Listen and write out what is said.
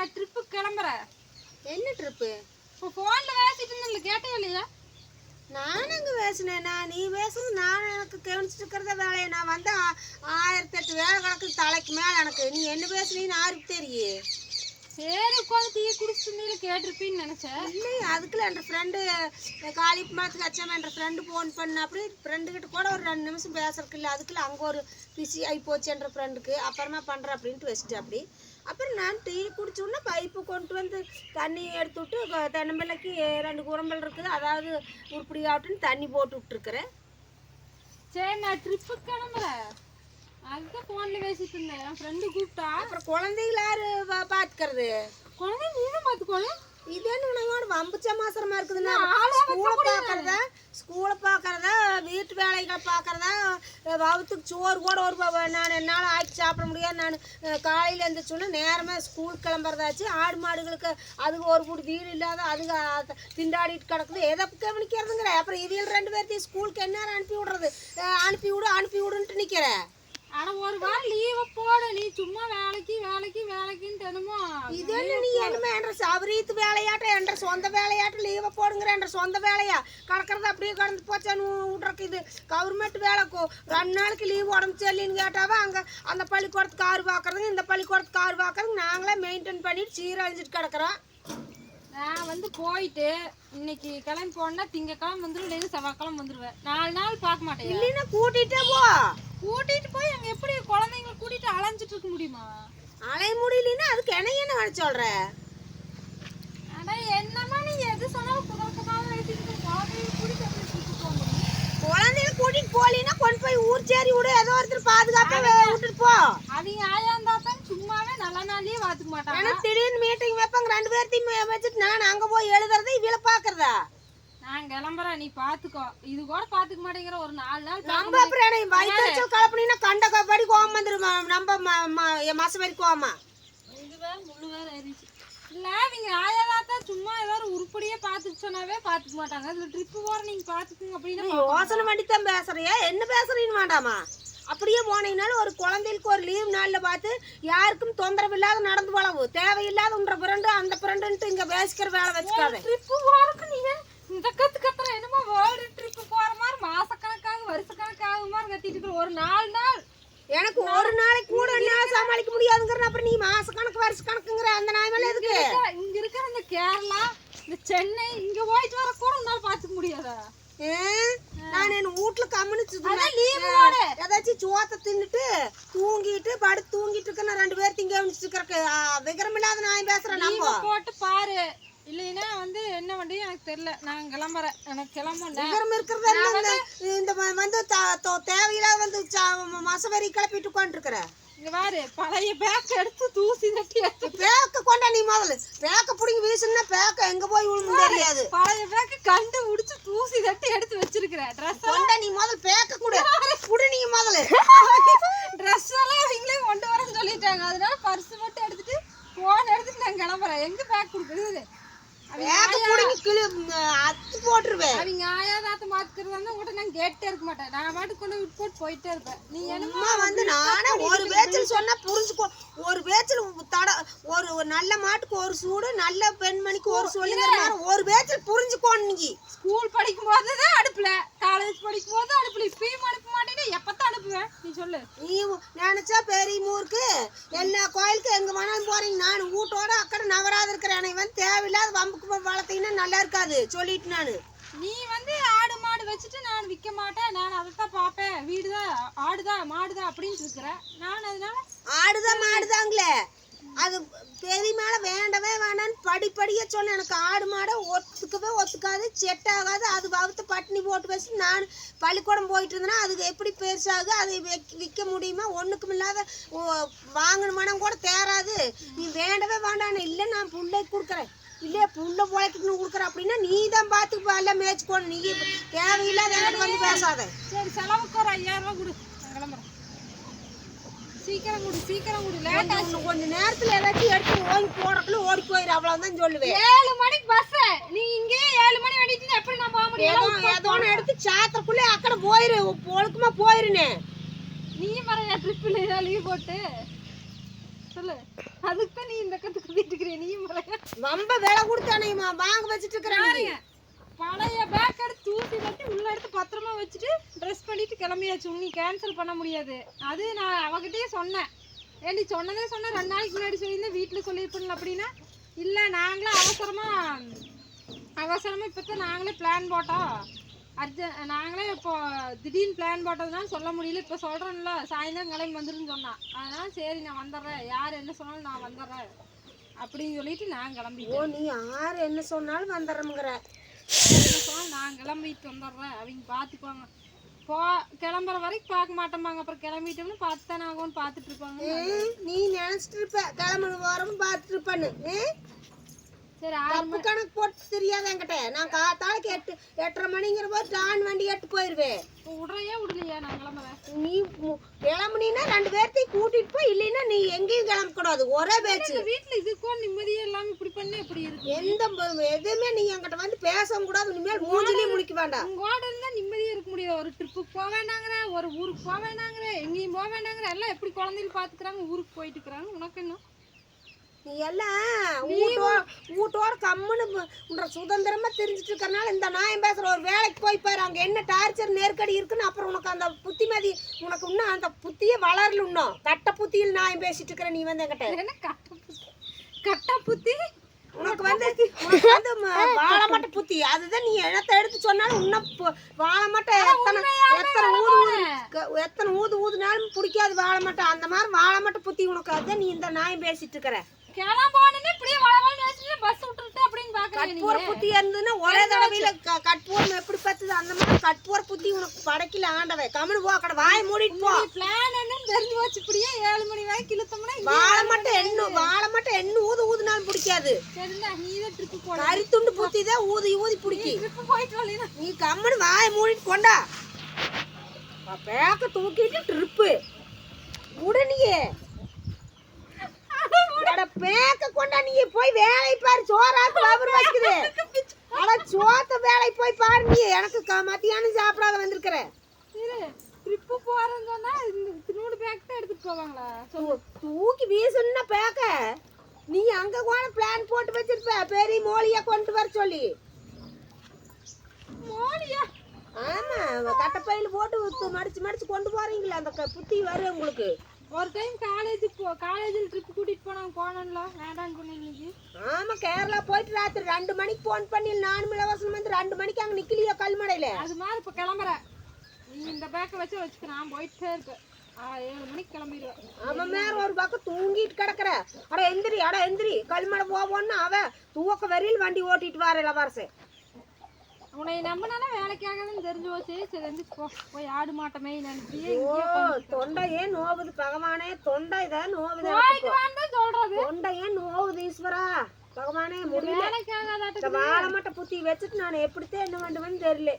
நான் ட்ரிப்பு கிளம்புறேன் என்ன ட்ரிப்பு இப்போ ஃபோனில் பேசிட்டு இருந்தேன்ல கேட்டே இல்லையா? நான் அங்கே பேசினேன் நான் நீ பேசுறது நான் எனக்கு கவனிச்சுட்டு இருக்கிறத வேலையை? நான் வந்து ஆ- ஆயிரத்தி எட்டு வேலை கிடக்குது தலைக்கு மேலே எனக்கு. நீ என்ன பேசுனீன்னு யாருக்கு தெரியும்? சரி உட்காந்து டீ குடிச்சிட்டு கேட்டிருப்பீன்னு நினச்சேன். இல்லை அதுக்குள்ள என் ஃப்ரெண்டு காலி மாதத்துக்கு அச்சாம என் ஃப்ரெண்டு ஃபோன் பண்ண அப்படி ஃப்ரெண்டு கிட்ட கூட ஒரு ரெண்டு நிமிஷம் பேசுறதுக்கு இல்லை அதுக்குள்ள அங்கே ஒரு பிஸி ஆகி போச்சு என்ற ஃப்ரெண்டுக்கு அப்புறமா பண்ணுறேன் அப்படின்ட்டு வச்சுட்டு அப்படி. அப்புறம் நான் டீ குடிச்ச உடனே பைப்பு கொண்டு வந்து தண்ணி எடுத்து விட்டு தென்னம்பிள்ளைக்கு ரெண்டு குரம்பல் இருக்குது அதாவது உருப்படி ஆகட்டுன்னு தண்ணி போட்டு விட்டுருக்குறேன். சரி நான் ட்ரிப்பு கிளம்புறேன். அதுதான் ஃபோனில் பேசிட்டு இருந்தேன். என் ஃப்ரெண்டு கூப்பிட்டா. அப்புறம் குழந்தைகள யாரு பா- பார்த்துக்கறது குழந்தை நீதான் பார்த்துக்கோங்க இது என்ன வம்புச்ச மாசரமா இருக்குதுன்னா? ஸ்கூலை பார்க்கறதா ஸ்கூலை பார்க்கறதா வீட்டு வேலைகளை பார்க்கறதா வவுத்துக்கு சோறு கூட ஒரு நான் என்னால் ஆக்கி சாப்பிட முடியாது. நான் காலையில் எழுந்திரிச்சோன்னா நேரமாக ஸ்கூல் கிளம்புறதாச்சு. ஆடு மாடுகளுக்கு அதுக்கு ஒரு கூடி வீடு இல்லாத அதுங்க அத திண்டாடிட்டு கிடக்குது. எதை கவனிக்கிறதுங்கிற? அப்புறம் இவங்க ரெண்டு பேர்த்தையும் ஸ்கூலுக்கு என்ன அனுப்பி விடுறது? அனுப்பி விடு அனுப்பி விடுன்ட்டு நிற்கிறேன் ஆனா ஒரு வாரம் லீவை போடு. நீ சும்மா வேலைக்கு வேலைக்கு வேலைக்குன்னு தினமும் இது என்ன நீ என்னமே என்ற சபரீத்து வேலையாட்டம் என்ற சொந்த வேலையாட்டம் லீவை போடுங்கிற என்ற சொந்த வேலையா? கடக்கிறது அப்படியே கடந்து போச்சான்னு விட்றக்கு இது கவர்மெண்ட் வேலை கோ. ரெண்டு நாளைக்கு லீவ் உடம்பு சரியில்லைன்னு கேட்டாவா? அங்கே அந்த பள்ளிக்கூடத்துக்கு கார் பார்க்கறதுங்க இந்த பள்ளிக்கூடத்துக்கு கார் பார்க்கறதுங்க நாங்களே மெயின்டைன் பண்ணிட்டு சீரழிஞ்சிட்டு கிடக்குறோம். நான் வந்து போயிட்டு இன்னைக்கு கிளம்பி போனா திங்கக்கிழமை வந்துடும் இல்லை செவ்வாய்க்கிழமை வந்துடுவேன் நாலு நாள் பார்க்க மாட்டேன். இல்லைன்னா கூட்டிகிட்டே போ. கூட்டிட்டு போய் அங்க எப்படி குழந்தைங்களை கூட்டிட்டு அலைஞ்சிட்டு இருக்க முடியுமா? அலைய முடியலன்னா அதுக்கு என்ன என்ன சொல்ற? அட என்னமா நீ எது சொன்னாலும் புதல் புதாலும் பேசிட்டு குழந்தைங்களை கூட்டிட்டு குழந்தைகளை போலின்னா கொண்டு போய் ஊர் சேரி விடு. ஏதோ ஒருத்தர் பாதுகாப்பாக விட்டுட்டு போ. அவங்க ஆயா இருந்தா தான் சும்மாவே நல்ல நாளையே பார்த்துக்க மாட்டாங்க. திடீர்னு மீட்டிங் வைப்பாங்க. ரெண்டு பேர்த்தையும் வச்சுட்டு நான் அங்கே போய் எழுதுறதை இவளை பார்க்கறதா? நான் கிளம்புறேன். நீ பாத்துக்கோ. இது கூட பாத்துக்க மாட்டேங்கிற. ஒரு நாலு நாள் நம்ம அப்புறம் என்ன வயிற்று கலப்பினா கண்ட கபடி கோவம் வந்துடும் நம்ம ம- ம- என் மாசம் வரைக்கும் கோவமா? இது வேற முள்ளு வேற ஏறிச்சு இல்ல ஆயாதான் தான் சும்மா ஏதாவது உருப்படியே பாத்துக்க சொன்னாவே பாத்துக்க மாட்டாங்க. இதுல ட்ரிப்பு போற நீங்க பாத்துக்குங்க அப்படின்னா யோசனை பண்ணி தான் பேசுறியா. என்ன பேசுறீன்னு வேண்டாமா? அப்படியே போனீங்கனாலும் ஒரு குழந்தைகளுக்கு ஒரு லீவ் நாளில் பார்த்து யாருக்கும் தொந்தரவு இல்லாத நடந்து போலவு தேவையில்லாத உன்ற பிறண்டு அந்த பிறண்டுன்ட்டு இங்கே பேசிக்கிற வேலை வச்சுக்காத ட்ரிப்பு போறதுக்கு நீங்க இந்த கத்து கத்துற என்னமோ வேர்ல்டு ட்ரிப்பு போற மாதிரி மாசக்கணக்காக வருஷக்கணக்காக மாதிரி கத்திட்டு இருக்கிற ஒரு நாலு நாள் எனக்கு ஒரு நாளைக்கு கூட என்ன சமாளிக்க முடியாதுங்கிற அப்புறம் நீ மாச கணக்கு வருஷ கணக்குங்கிற அந்த நாய்மேல எதுக்கு? இருக்கிற- இங்க இருக்கிற இந்த கேரளா இந்த சென்னை இங்க போயிட்டு வர கூட உன்னால பாத்துக்க முடியாதா. நான் என் வீட்டுல போடு. ஏதாச்சும் சோத்தை தின்னுட்டு தூங்கிட்டு படுத்து தூங்கிட்டு இருக்க ரெண்டு பேர் திங்க கவனிச்சுட்டு இருக்கிறக்கு விக்ரம் இல்லாத நான் பேசுறேன் நம்ம. போட்டு பாரு இல்லைன்னா வந்து என்ன நான் கிளம்புறேன். எனக்கு கிளம்பல விக்ரம் இருக்கிறது இந்த வந்து தேவையில்லாத வந்து மாசம் வரி கிளப்பிட்டு உட்காந்துருக்குற இங்க பாரு பழைய பேக் எடுத்து தூசி தட்டி பேக்க கொண்டா நீ முதல்ல. பேக்க பிடிங்கி வீசுனா பேக்க எங்க போய் விழுந்து தெரியாது. பழைய பேக் கண்டு முடிச்சு தூசி தட்டி எடுத்து வச்சிருக்கிறேன் ட்ரெஸ் கொண்டா நீ முதல்ல பேக்க குடு. குடு நீ முதல்ல. ட்ரெஸ் எல்லாம் அவங்களே கொண்டு வரேன்னு சொல்லிட்டாங்க. அதனால பர்ஸ் மட்டும் எடுத்துட்டு போன் எடுத்துட்டு நான் கிளம்புறேன். எங்க பேக் கொடுக்குறது? பேக்க பிடிங்கி கிளி அத்து போட்டுருவேன். அவங்க ஆயாதாத்த மாத்துக்கிறது உங்கள்கிட்ட நான் கேட்டே இருக்க மாட்டேன். நான் கொண்டு விட்டு போட்டு போயிட்டே இருப்பேன். நீ என்னமோ வந்து நானே ஒரு பேச்சில் சொன்னா புரிஞ்சுக்கோ. ஒரு பேச்சில் தட ஒரு ஒரு நல்ல மாட்டுக்கு ஒரு சூடு நல்ல பெண்மணிக்கு ஒரு சொல்லுங்கிற மாதிரி ஒரு பேச்சில் புரிஞ்சுக்கோன்னு நீ ஸ்கூல் படிக்கும் போது தான் அனுப்பல காலேஜ் படிக்கும் போது அனுப்பல இப்பயும் அனுப்ப மாட்டேன் எப்பத்தான் அனுப்புவேன் நீ சொல்லு. நீ நினைச்சா பெரிய ஊருக்கு எல்லா கோயிலுக்கு எங்க வேணாலும் போறீங்க. நான் வீட்டோட இருக்கிறேன் எனக்கு வந்து தேவையில்லாத வம்புக்கு வளர்த்தீங்கன்னா நல்லா இருக்காது. சொல்லிட்டு நான். நீ வந்து ஆடு மாடு வச்சுட்டு நான் விற்க மாட்டேன். நான் அதைத்தான் பார்ப்பேன். வீடுதான் ஆடுதான் மாடுதான் அப்படின்னு இருக்கிறேன் நான் அதனால ஆடுதான் மாடுதாங்களே. அது பெரிய மேல வேண்டவே வேண்டான்னு படிப்படியே சொன்னேன். எனக்கு ஆடு மாடை ஒத்துக்கவே ஒத்துக்காது செட் ஆகாது அது வவுத்து பட்டினி போட்டு வச்சு நான் பள்ளிக்கூடம் போயிட்டு இருந்தேன்னா அதுக்கு எப்படி பெருசாகு அதை விற்க முடியுமா? ஒன்றுக்கும் இல்லாத ஓ- வாங்கின மனம் கூட தேராது. நீ வேண்டவே வேண்டான்னு இல்லை நான் புள்ளை கொடுக்குறேன். இல்லையா புள்ள பிழைக்கணும் கொடுக்குற அப்படின்னா நீ தான் பார்த்து எல்லாம் மேய்ச்சிக்கோணும் நீ தேவையில்லாத வந்து பேசாத. சரி செலவுக்கு ஒரு ஐயாயிரம் ரூபா கொடு. சீக்கிரம் கொடு சீக்கிரம் கொடு. லேட் ஆச்சு. கொஞ்ச நேரத்துல ஏதாச்சும் எடுத்து ஓங்கி போடுறதுக்குள்ள ஓடி போயிரு அவ்வளவுதான் சொல்லுவேன். ஏழு மணிக்கு பஸ் நீ இங்கே ஏழு மணி வண்டிட்டு எப்படி நான் போக முடியும்? ஏதோ ஒண்ணு எடுத்து சாத்திரக்குள்ளே அக்கறை போயிரு ஒழுக்கமா போயிருனே நீ வர ட்ரிப்பில் லீவ் போட்டு. சொல்லு. அதுக்கு தான் நீ இந்த கத்து கத்திட்டு இருக்கிற நீயும் பாருங்க. ரொம்ப விலை கொடுத்தானேம்மா வாங்க வச்சுட்டு இருக்கிறேன். பாருங்க. பழைய பேக் எடுத்து தூசி கட்டி உள்ள எடுத்து பத்திரமா வச்சுட்டு ட்ரெஸ் பண்ணிட்டு கிளம்பியாச்சு. நீ கேன்சல் பண்ண முடியாது. அது நான் அவகிட்டயே சொன்னேன். ஏண்டி சொன்னதே சொன்னேன். ரெண்டு நாளைக்கு முன்னாடி சொல்லியிருந்தேன். வீட்டில் சொல்லியிருப்பேன் அப்படின்னா. இல்லை நாங்களே அவசரமா அவசரமா இப்போ நாங்களே பிளான் போட்டோம். அர்ஜ நாங்களே இப்போ திடீர்னு பிளான் போட்டதுனால சொல்ல முடியல. இப்போ சொல்கிறோம்ல சாயந்தரம் கிளம்பி வந்துருன்னு சொன்னான் அதனால் சரி நான் வந்துடுறேன். யார் என்ன சொன்னாலும் நான் வந்துடுறேன். அப்படின்னு சொல்லிட்டு நான் கிளம்பி ஓ நீ யார் என்ன சொன்னாலும் வந்துடுறோமுங்கிற நான் கிளம்பிட்டு வந்துடுறேன். அவங்க பார்த்துக்குவாங்க போ கிளம்புற வரைக்கும் பார்க்க மாட்டோமாங்க அப்புறம் கிளம்பிட்டோம்னு பார்த்து தானே ஆகும்னு பார்த்துட்டு இருப்பாங்க. நீ நினைச்சிட்டு இருப்ப. கிளம்பு வாரமும் பார்த்துட்டு இருப்பேன்னு. தப்பு கணக்கு போட்டு தெரியாது என்கிட்ட? நான் காத்தாளுக்கு எட்டு எட்டரை மணிங்கிற போது டான் வண்டி எட்டு போயிருவேன். மணி விடுறையே விடலையா நான் கிளம்புறேன். நீ கிளம்புனீன்னா ரெண்டு பேர்த்தையும் கூட்டிட்டு போய் இல்லைன்னா நீ எங்கேயும் கிளம்பக்கூடாது ஒரே பேச்சு. வீட்டில் இதுக்கும் நிம்மதியே இல்லாமல் இப்படி பண்ண எப்படி இருக்கு? எந்த எதுவுமே நீ என்கிட்ட வந்து பேசவும் கூடாது இனிமேல் மூஞ்சிலையும் முடிக்க வேண்டாம். உங்களோட இருந்தால் நிம்மதியாக இருக்க முடியாது. ஒரு ட்ரிப்புக்கு போக வேண்டாங்கிற ஒரு ஊருக்கு போக வேண்டாங்கிற எங்கேயும் போக வேண்டாங்கிற எல்லாம் எப்படி குழந்தைகள் பார்த்துக்கிறாங்க ஊருக்கு போயிட்டு இருக்கிறாங்க உனக்கு என்ன? நீ எல்லாம் வீட்டோட வீட்டோட கம்முன்னு உன்ற சுதந்திரமா தெரிஞ்சிட்டு இருக்கறனால இந்த நாயம் பேசுற ஒரு வேலைக்கு போய் பாரு. அங்க என்ன டார்ச்சர் நெருக்கடி இருக்குன்னு அப்புறம் உனக்கு அந்த புத்திமதி உனக்கு இன்னும் அந்த புத்தியே வளரல இன்னும். கட்ட புத்தியில் நாயம் பேசிட்டு இருக்கிற நீ வந்து என்கிட்ட. கட்ட புத்தி? கட்டா புத்தி? உனக்கு வந்து வந்து வாழைமட்டை புத்தி. அதுதான் நீ இடத்த எடுத்து சொன்னாலும் இன்னும் வாழைமட்டை எத்தனை எத்தனை ஊது ஊது எத்தனை ஊது ஊதுனாலும் பிடிக்காது வாழைமட்டை. அந்த மாதிரி வாழைமட்டை புத்தி உனக்கு. அதுதான் நீ இந்த நாயம் பேசிட்டு இருக்கிற. இப்படியே வளவன்னு வச்சுட்டு பஸ் விட்டுட்டு அப்படின்னு பார்க்குறீங்க கற்பூர புத்தி இருந்ததுன்னா ஒரே தடவையில க- கற்பூரம் எப்படி பத்துது? அந்த மாதிரி கற்பூர புத்தி உனக்கு படைக்கல ஆண்டவே கம்முனு போ கடை வாய் மூடிட்டு போ. பிளான் என்னன்னு தெரிஞ்சு வச்சு இப்படியே ஏழு மணி வரைக்கும் இழுத்தோம்னா வாழை மட்டும் எண்ணு வாழை மட்டும் எண்ணு ஊது ஊதுனாலும் பிடிக்காது. சரிடா நீ தான் ட்ரிப்பு போட. கறி துண்டு புத்தி தான் ஊதி ஊதி பிடிக்கி. ட்ரிப்பு போயிட்டு வரலனா நீ கம்முனு வாய் மூடிட்டு கொண்டா. பேக்க தூக்கிட்டு ட்ரிப்பு உடனே அட பேக்க கொண்டா நீ போய் வேலை பாரு. சோறாக்கு வபர் வைக்குது அட சோத்த வேலை போய் பாரு நீ. எனக்கு மத்தியானம் சாப்பிடாத வந்திருக்கிற. ட்ரிப்பு போறேன்னு சொன்னா இந்த திருநூறு பேக் தான் எடுத்துட்டு போவாங்களா? தூக்கி வீசுன்னா பேக்க. நீ அங்க கூட பிளான் போட்டு வச்சிருப்ப. பெரிய மோலியா கொண்டு வர சொல்லி. மோனியா ஆமா கட்டப்பையில போட்டு மடிச்சு மடிச்சு கொண்டு போறீங்களா அந்த புத்தி வரும் உங்களுக்கு. ஒரு டைம் காலேஜுக்கு போ காலேஜில் ட்ரிப் கூட்டிட்டு போனாங்க போனோம்ல சொன்னேன் இன்னைக்கு. ஆமா கேரளா போயிட்டு ராத்திரி ரெண்டு மணிக்கு போன் பண்ணி நானும் இலவசம் வந்து ரெண்டு மணிக்கு அங்க நிக்கலையோ கல்மடையில அது மாதிரி இப்போ கிளம்புற. நீ இந்த பேக்கை வச்சு வச்சுக்க நான் போயிட்டே இருப்பேன் ஆ ஏழு மணிக்கு கிளம்பிடுவேன். அவன் மேல ஒரு பக்கம் தூங்கிட்டு கிடக்குற. அட எந்திரி அட எந்திரி. கல்மடை போவோன்னு அவ தூக்க வரையில் வண்டி ஓட்டிட்டு வர இளவரசன் உன்னை நம்பினா வேலைக்காகதான் தெரிஞ்சு போச்சு. சரி எந்திரிச்சு போ. போய் ஆடு மாட்டமே தொண்டை ஏன் நோவுது? பகவானே தொண்டை இதான் நோவுது சொல்றது. தொண்டை ஏன் நோவுது ஈஸ்வரா? பகவானே முடியல. வாழை மட்டும் புத்தி வச்சுட்டு நான் எப்படித்தான் என்ன பண்ணுவேன்னு தெரியல.